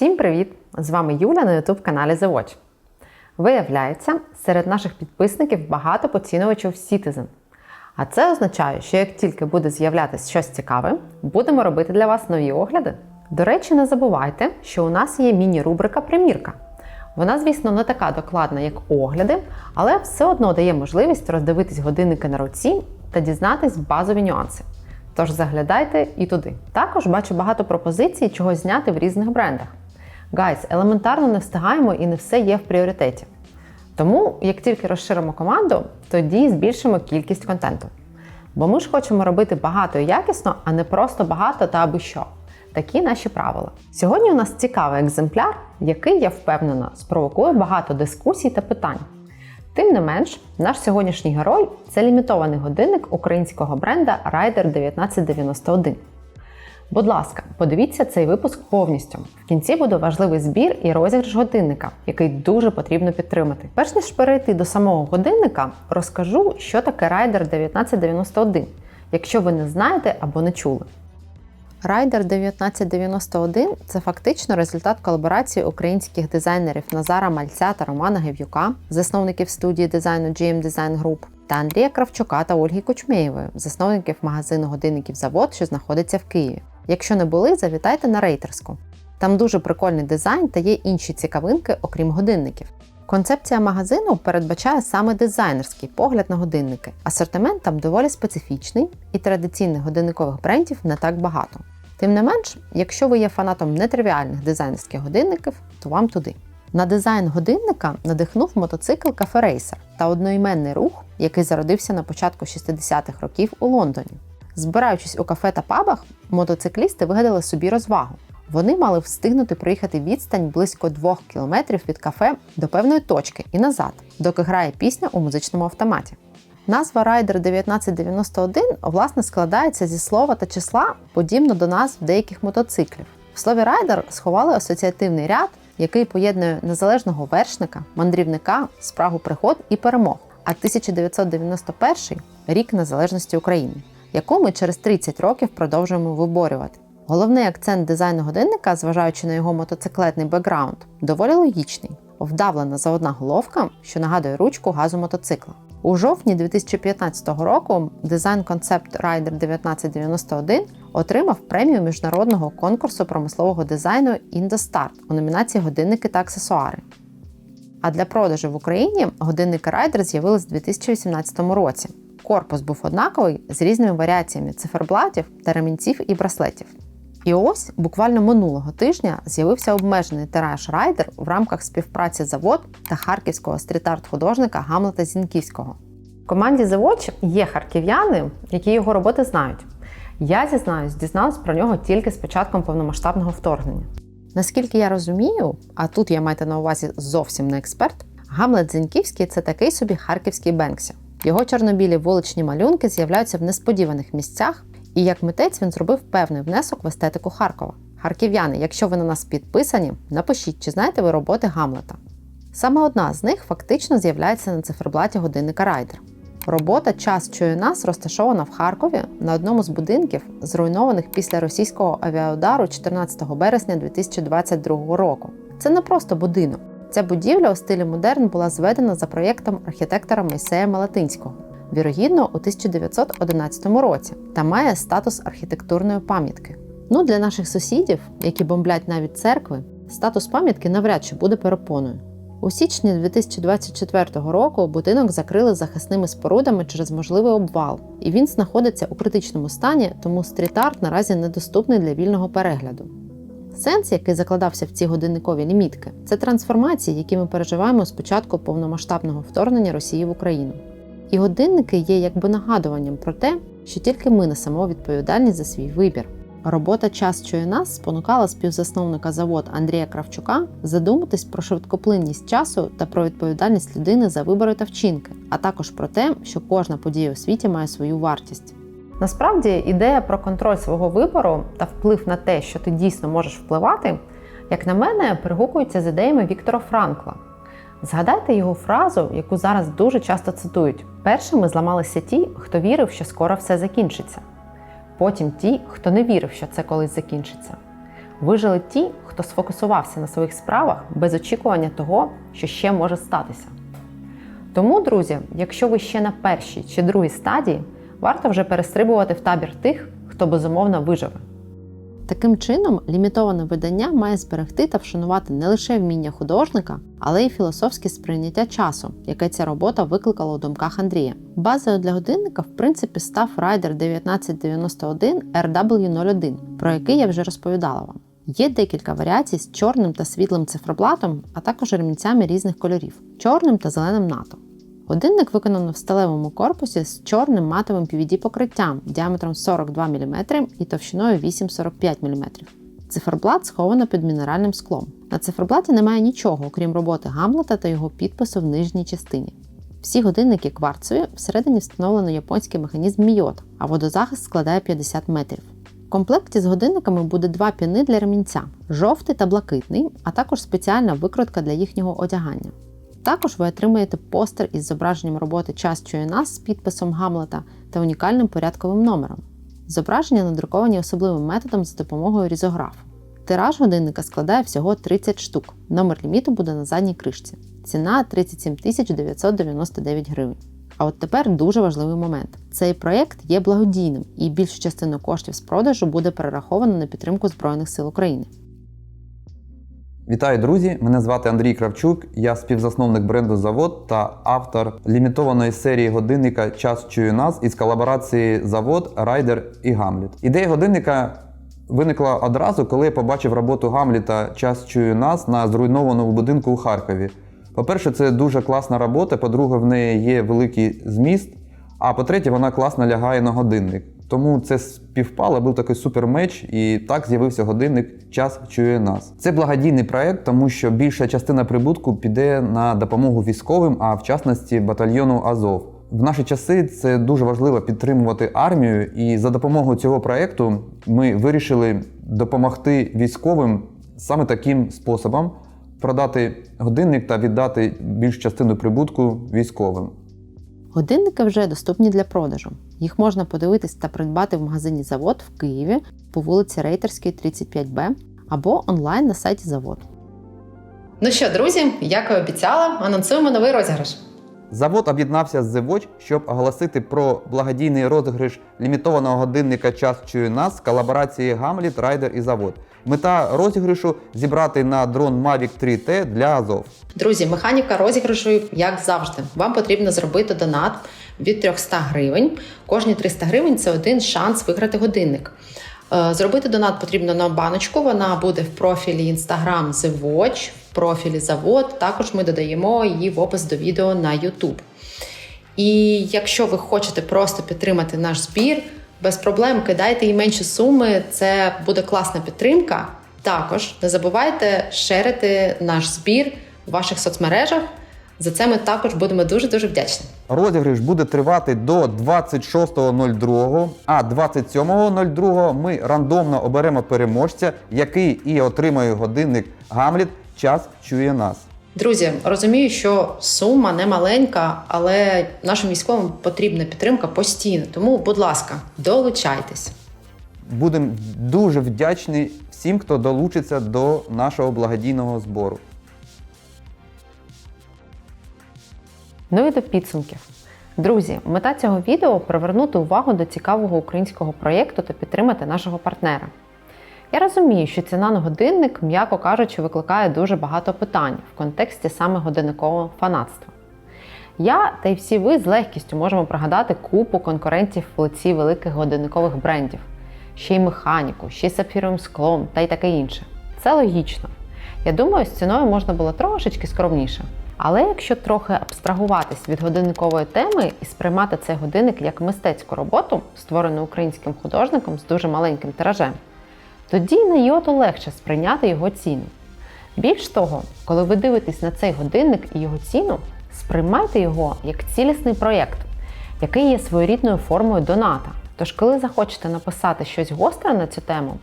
Всім привіт! З вами Юля на youtube каналі The Watch. Виявляється, серед наших підписників багато поцінувачів Citizen. А це означає, що як тільки буде з'являтися щось цікаве, будемо робити для вас нові огляди. До речі, не забувайте, що у нас є міні-рубрика Примірка. Вона, звісно, не така докладна, як огляди, але все одно дає можливість роздивитись годинники на руці та дізнатись базові нюанси. Тож заглядайте і туди. Також бачу багато пропозицій, чого зняти в різних брендах. Гайс, елементарно не встигаємо і не все є в пріоритеті. Тому, як тільки розширимо команду, тоді збільшимо кількість контенту. Бо ми ж хочемо робити багато і якісно, а не просто багато та аби що. Такі наші правила. Сьогодні у нас цікавий екземпляр, який, я впевнена, спровокує багато дискусій та питань. Тим не менш, наш сьогоднішній герой це лімітований годинник українського бренда Rider 1991. Будь ласка, подивіться цей випуск повністю. В кінці буде важливий збір і розіграш годинника, який дуже потрібно підтримати. Перш ніж перейти до самого годинника, розкажу, що таке Rider 1991, якщо ви не знаєте або не чули. Rider 1991 це фактично результат колаборації українських дизайнерів Назара Мальця та Романа Гев'юка, засновників студії дизайну GM Design Group, та Андрія Кравчука та Ольги Кучмєєвої, засновників магазину годинників Завод, що знаходиться в Києві. Якщо не були, завітайте на рейтерську. Там дуже прикольний дизайн та є інші цікавинки, окрім годинників. Концепція магазину передбачає саме дизайнерський погляд на годинники. Асортимент там доволі специфічний і традиційних годинникових брендів не так багато. Тим не менш, якщо ви є фанатом нетривіальних дизайнерських годинників, то вам туди. На дизайн годинника надихнув мотоцикл Cafe Racer та одноіменний рух, який зародився на початку 60-х років у Лондоні. Збираючись у кафе та пабах, мотоциклісти вигадали собі розвагу. Вони мали встигнути проїхати відстань близько 2 кілометрів від кафе до певної точки і назад, доки грає пісня у музичному автоматі. Назва Rider 1991 власне складається зі слова та числа, подібно до назв деяких мотоциклів. В слові райдер сховали асоціативний ряд, який поєднує незалежного вершника, мандрівника, спрагу пригод і перемог. А 1991 рік незалежності України, яку ми через 30 років продовжуємо виборювати. Головний акцент дизайну годинника, зважаючи на його мотоциклетний бекграунд, доволі логічний. Вдавлена заводна головка, що нагадує ручку газу мотоцикла. У жовтні 2015 року дизайн-концепт Rider 1991 отримав премію міжнародного конкурсу промислового дизайну Indostart у номінації Годинники та аксесуари. А для продажу в Україні годинники Rider з'явились у 2018 році. Корпус був однаковий з різними варіаціями циферблатів та ремінців і браслетів. І ось буквально минулого тижня з'явився обмежений тираж райдер в рамках співпраці завод та харківського стріт-арт художника Гамлета Зінківського. В команді The Watch є харків'яни, які його роботи знають. Я зізнаюсь, дізналась про нього тільки з початком повномасштабного вторгнення. Наскільки я розумію, а тут я майте на увазі зовсім не експерт, Гамлет Зіньківський це такий собі харківський Бенксі. Його чорнобілі вуличні малюнки з'являються в несподіваних місцях, і як митець він зробив певний внесок в естетику Харкова. Харків'яни, якщо ви на нас підписані, напишіть, чи знаєте ви роботи Гамлета. Саме одна з них фактично з'являється на циферблаті годинника Райдер. Робота Час чує нас розташована в Харкові на одному з будинків, зруйнованих після російського авіаудару 14 березня 2022 року. Це не просто будинок. Ця будівля у стилі модерн була зведена за проєктом архітектора Мойсея Малатинського вірогідно у 1911 році та має статус архітектурної пам'ятки. Ну, для наших сусідів, які бомблять навіть церкви, статус пам'ятки навряд чи буде перепоною. У січні 2024 року будинок закрили захисними спорудами через можливий обвал, і він знаходиться у критичному стані, тому стріт-арт наразі недоступний для вільного перегляду. Сенс, який закладався в ці годинникові лімітки, це трансформації, які ми переживаємо з початку повномасштабного вторгнення Росії в Україну. І годинники є якби нагадуванням про те, що тільки ми несемо відповідальність за свій вибір. Робота час чує нас спонукала співзасновника завод Андрія Кравчука задуматись про швидкоплинність часу та про відповідальність людини за вибори та вчинки, а також про те, що кожна подія у світі має свою вартість. Насправді ідея про контроль свого вибору та вплив на те, що ти дійсно можеш впливати, як на мене, перегукується з ідеями Віктора Франкла. Згадайте його фразу, яку зараз дуже часто цитують: першими зламалися ті, хто вірив, що скоро все закінчиться. Потім ті, хто не вірив, що це колись закінчиться. Вижили ті, хто сфокусувався на своїх справах без очікування того, що ще може статися. Тому, друзі, якщо ви ще на першій чи другій стадії, варто вже перестрибувати в табір тих, хто безумовно виживе. Таким чином, лімітоване видання має зберегти та вшанувати не лише вміння художника, але й філософське сприйняття часу, яке ця робота викликала у думках Андрія. Базою для годинника, в принципі, став Rider 1991 RW01, про який я вже розповідала вам. Є декілька варіацій з чорним та світлим циферблатом, а також ремінцями різних кольорів чорним та зеленим НАТО. Годинник виконано в сталевому корпусі з чорним матовим PVD-покриттям діаметром 42 мм і товщиною 8,45 мм. Циферблат сховано під мінеральним склом. На циферблаті немає нічого, окрім роботи Гамлета та його підпису в нижній частині. Всі годинники кварцеві, всередині встановлено японський механізм Міот, а водозахист складає 50 метрів. В комплекті з годинниками буде два піни для ремінця жовтий та блакитний, а також спеціальна викрутка для їхнього одягання. Також ви отримаєте постер із зображенням роботи Час чує нас з підписом Гамлета та унікальним порядковим номером. Зображення надруковані особливим методом за допомогою різографу. Тираж годинника складає всього 30 штук. Номер ліміту буде на задній кришці. Ціна 37 999 гривень. А от тепер дуже важливий момент: цей проєкт є благодійним і більшу частину коштів з продажу буде перераховано на підтримку Збройних сил України. Вітаю, друзі! Мене звати Андрій Кравчук. Я співзасновник бренду Завод та автор лімітованої серії годинника Час чує нас із колаборації Завод, Райдер і Гамліт. Ідея годинника виникла одразу, коли я побачив роботу Гамліта Час чує нас на зруйнованому будинку у Харкові. По-перше, це дуже класна робота. По-друге, в неї є великий зміст. А по-третє, вона класно лягає на годинник. Тому це співпало, був такий супермеч, і так з'явився годинник Час чує нас. Це благодійний проект, тому що більша частина прибутку піде на допомогу військовим, а в частності батальйону Азов. В наші часи це дуже важливо підтримувати армію, і за допомогою цього проекту ми вирішили допомогти військовим саме таким способом продати годинник та віддати більшу частину прибутку військовим. Годинники вже доступні для продажу. Їх можна подивитись та придбати в магазині Завод в Києві по вулиці Рейтерській, 35Б або онлайн на сайті Завод. Ну що, друзі, як і обіцяла, анонсуємо новий розіграш. Завод об'єднався з The Watch, щоб оголосити про благодійний розіграш лімітованого годинника Час чує нас з колаборації Гамліт, Райдер і Завод. Мета розіграшу зібрати на дрон Mavic 3T для Азов. Друзі, механіка розіграшу, як завжди, вам потрібно зробити донат від 300 гривень. Кожні 300 гривень це один шанс виграти годинник. Е, Зробити донат потрібно на баночку. Вона буде в профілі Instagram The Watch, в профілі Завод. Також ми додаємо її в опис до відео на YouTube. І якщо ви хочете просто підтримати наш збір, без проблем кидайте і менші суми. Це буде класна підтримка. Також не забувайте шерити наш збір в ваших соцмережах. За це ми також будемо дуже дуже вдячні. Розіграш буде тривати до 26.02, а 27.02 ми рандомно оберемо переможця, який і отримає годинник Гамліт. Час чує нас. Друзі, розумію, що сума не маленька, але нашим військовим потрібна підтримка постійно. Тому, будь ласка, долучайтесь. Будемо дуже вдячні всім, хто долучиться до нашого благодійного збору. Ну і до підсумків. Друзі, мета цього відео привернути увагу до цікавого українського проєкту та підтримати нашого партнера. Я розумію, що ціна на годинник, м'яко кажучи, викликає дуже багато питань в контексті саме годинникового фанатства. Я та й всі ви з легкістю можемо пригадати купу конкурентів в лиці великих годинникових брендів, ще й механіку, ще й сапфіровим склом та й таке інше. Це логічно. Я думаю, з ціною можна було трошечки скромніше. Але якщо трохи абстрагуватись від годинникової теми і сприймати цей годинник як мистецьку роботу, створену українським художником з дуже маленьким тиражем, тоді на йоту легше сприйняти його ціну. Більш того, коли ви дивитесь на цей годинник і його ціну, сприймайте його як цілісний проєкт, який є своєрідною формою доната. Тож, коли захочете написати щось гостре на цю тему,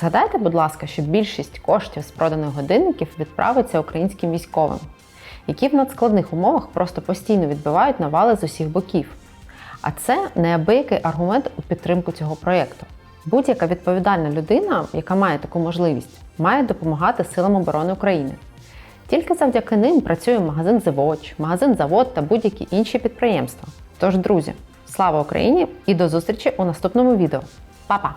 згадайте, будь ласка, що більшість коштів з проданих годинників відправиться українським військовим, які в надскладних умовах просто постійно відбивають навали з усіх боків. А це неабиякий аргумент у підтримку цього проєкту. Будь-яка відповідальна людина, яка має таку можливість, має допомагати силам оборони України. Тільки завдяки ним працює магазин The магазин Завод та будь-які інші підприємства. Тож, друзі, слава Україні і до зустрічі у наступному відео. Па-па!